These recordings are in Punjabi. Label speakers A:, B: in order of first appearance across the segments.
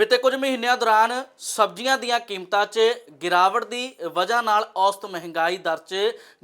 A: ਬੀਤੇ ਕੁਝ ਮਹੀਨਿਆਂ ਦੌਰਾਨ ਸਬਜ਼ੀਆਂ ਦੀਆਂ ਕੀਮਤਾਂ 'ਚ ਗਿਰਾਵਟ ਦੀ ਵਜ੍ਹਾ ਨਾਲ ਔਸਤ ਮਹਿੰਗਾਈ ਦਰ 'ਚ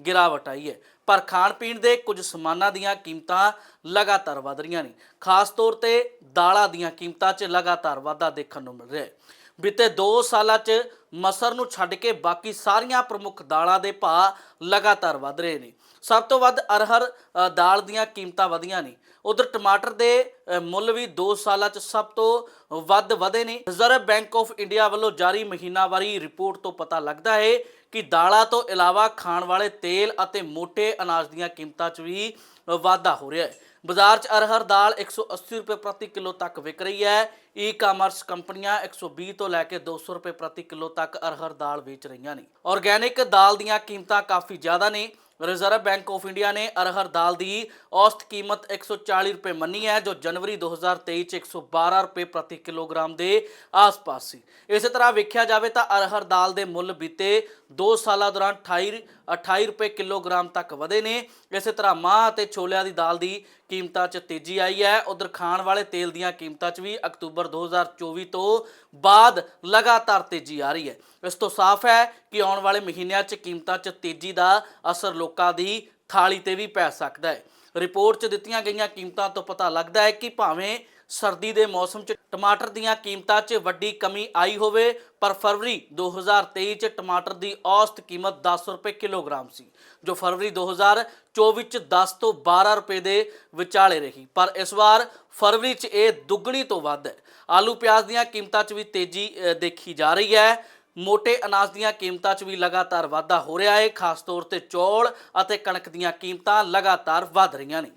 A: ਗਿਰਾਵਟ ਆਈ ਹੈ। ਪਰ ਖਾਣ ਪੀਣ ਦੇ ਕੁਝ ਸਮਾਨਾਂ ਦੀਆਂ ਕੀਮਤਾਂ ਲਗਾਤਾਰ ਵਧ ਰਹੀਆਂ ਨੇ। ਖਾਸ ਤੌਰ ਤੇ ਦਾਲਾਂ ਦੀਆਂ ਕੀਮਤਾਂ 'ਚ ਲਗਾਤਾਰ ਵਾਧਾ ਦੇਖਣ ਨੂੰ ਮਿਲ ਰਿਹਾ ਹੈ। ਬੀਤੇ 2 ਸਾਲਾਂ 'ਚ ਮਸਰ ਨੂੰ ਛੱਡ ਕੇ ਬਾਕੀ ਸਾਰੀਆਂ ਪ੍ਰਮੁੱਖ ਦਾਲਾਂ ਦੇ ਭਾਅ ਲਗਾਤਾਰ ਵਧ ਰਹੇ ਨੇ। ਸਭ ਤੋਂ ਵੱਧ ਅਰਹਰ ਦਾਲ ਦੀਆਂ ਕੀਮਤਾਂ ਵਧੀਆਂ ਨੇ। ਉਧਰ ਟਮਾਟਰ ਦੇ ਮੁੱਲ ਵੀ 2 ਸਾਲਾਂ 'ਚ ਸਭ ਤੋਂ ਵੱਧ ਵਧੇ ਨੇ। ਰਿਜ਼ਰਵ ਬੈਂਕ ਆਫ ਇੰਡੀਆ ਵੱਲੋਂ ਜਾਰੀ ਮਹੀਨਾਵਾਰੀ ਰਿਪੋਰਟ ਤੋਂ ਪਤਾ ਲੱਗਦਾ ਹੈ ਕਿ ਦਾਲਾਂ ਤੋਂ ਇਲਾਵਾ ਖਾਣ ਵਾਲੇ ਤੇਲ ਅਤੇ ਮੋٹے ਅਨਾਜ ਦੀਆਂ ਕੀਮਤਾਂ 'ਚ ਵੀ ਵਾਧਾ ਹੋ ਰਿਹਾ ਹੈ। ਬਾਜ਼ਾਰ 'ਚ ਅਰਹਰ ਦਾਲ 180 ਰੁਪਏ ਪ੍ਰਤੀ ਕਿਲੋ ਤੱਕ ਵਿਕ ਰਹੀ ਹੈ। ਈ-ਕਾਮਰਸ ਕੰਪਨੀਆਂ 120 ਤੋਂ ਲੈ ਕੇ 200 ਰੁਪਏ ਪ੍ਰਤੀ ਕਿਲੋ ਤੱਕ ਅਰਹਰ ਦਾਲ ਵੇਚ ਰਹੀਆਂ ਨੇ। ਆਰਗੈਨਿਕ ਦਾਲ ਦੀਆਂ ਕੀਮਤਾਂ ਕਾਫੀ ਜ਼ਿਆਦਾ ਨੇ। ਰਿਜ਼ਰਵ ਬੈਂਕ ਆਫ ਇੰਡੀਆ ਨੇ ਅਰਹਰ ਦਾਲ ਦੀ ਔਸਤ ਕੀਮਤ 140 ਰੁਪਏ ਮੰਨੀ ਹੈ, ਜੋ ਜਨਵਰੀ 2023 ਚ 112 ਰੁਪਏ ਪ੍ਰਤੀ ਕਿਲੋਗ੍ਰਾਮ ਦੇ ਆਸ-ਪਾਸ ਸੀ। ਇਸੇ ਤਰ੍ਹਾਂ ਵੇਖਿਆ ਜਾਵੇ ਤਾਂ ਅਰਹਰ ਦਾਲ ਦੇ ਮੁੱਲ ਬੀਤੇ 2 ਸਾਲਾਂ ਦੌਰਾਨ 28 28 ਰੁਪਏ ਕਿਲੋਗ੍ਰਾਮ ਤੱਕ ਵਧੇ ਨੇ। ਇਸੇ ਤਰ੍ਹਾਂ ਮਾਂ ਅਤੇ ਛੋਲਿਆਂ ਦੀ ਦਾਲ ਦੀ ਕੀਮਤਾਂ 'ਚ ਤੇਜ਼ੀ ਆਈ ਹੈ। ਉਧਰ ਖਾਣ ਵਾਲੇ ਤੇਲ ਦੀਆਂ ਕੀਮਤਾਂ 'ਚ ਵੀ ਅਕਤੂਬਰ 2024 ਤੋਂ ਬਾਅਦ ਲਗਾਤਾਰ ਤੇਜ਼ੀ ਆ ਰਹੀ ਹੈ। ਇਸ ਤੋਂ ਸਾਫ਼ ਹੈ ਕਿ ਆਉਣ ਵਾਲੇ ਮਹੀਨਿਆਂ 'ਚ ਕੀਮਤਾਂ 'ਚ ਤੇਜ਼ੀ ਦਾ ਅਸਰ ਲੋਕਾਂ ਦੀ ਥਾਲੀ ਤੇ ਵੀ ਪੈ ਸਕਦਾ ਹੈ। ਰਿਪੋਰਟ 'ਚ ਦਿੱਤੀਆਂ ਗਈਆਂ ਕੀਮਤਾਂ ਤੋਂ ਪਤਾ ਲੱਗਦਾ ਹੈ ਕਿ ਭਾਵੇਂ ਸਰਦੀ ਦੇ ਮੌਸਮ 'ਚ ਟਮਾਟਰ ਦੀਆਂ ਕੀਮਤਾਂ 'ਚ ਵੱਡੀ ਕਮੀ ਆਈ ਹੋਵੇ, ਪਰ ਫਰਵਰੀ 2023 'ਚ ਟਮਾਟਰ ਦੀ ਔਸਤ ਕੀਮਤ 10 ਰੁਪਏ ਕਿਲੋਗ੍ਰਾਮ ਸੀ, ਜੋ ਫਰਵਰੀ 2024 'ਚ 10 ਤੋਂ 12 ਰੁਪਏ ਦੇ ਵਿਚਾਲੇ ਰਹੀ। ਪਰ ਇਸ ਵਾਰ ਫਰਵਰੀ 'ਚ ਇਹ ਦੁੱਗਣੀ ਤੋਂ ਵੱਧ ਹੈ। ਆਲੂ ਪਿਆਜ਼ ਦੀਆਂ ਕੀਮਤਾਂ 'ਚ ਵੀ ਤੇਜ਼ੀ ਦੇਖੀ ਜਾ ਰਹੀ ਹੈ। ਮੋٹے ਅਨਾਜ ਦੀਆਂ ਕੀਮਤਾਂ 'ਚ ਵੀ ਲਗਾਤਾਰ ਵਾਧਾ ਹੋ ਰਿਹਾ ਹੈ ਖਾਸ ਤੌਰ ਤੇ ਚੌਲ ਅਤੇ ਕਣਕ ਦੀਆਂ ਕੀਮਤਾਂ ਲਗਾਤਾਰ ਵਧ ਰਹੀਆਂ ਨੇ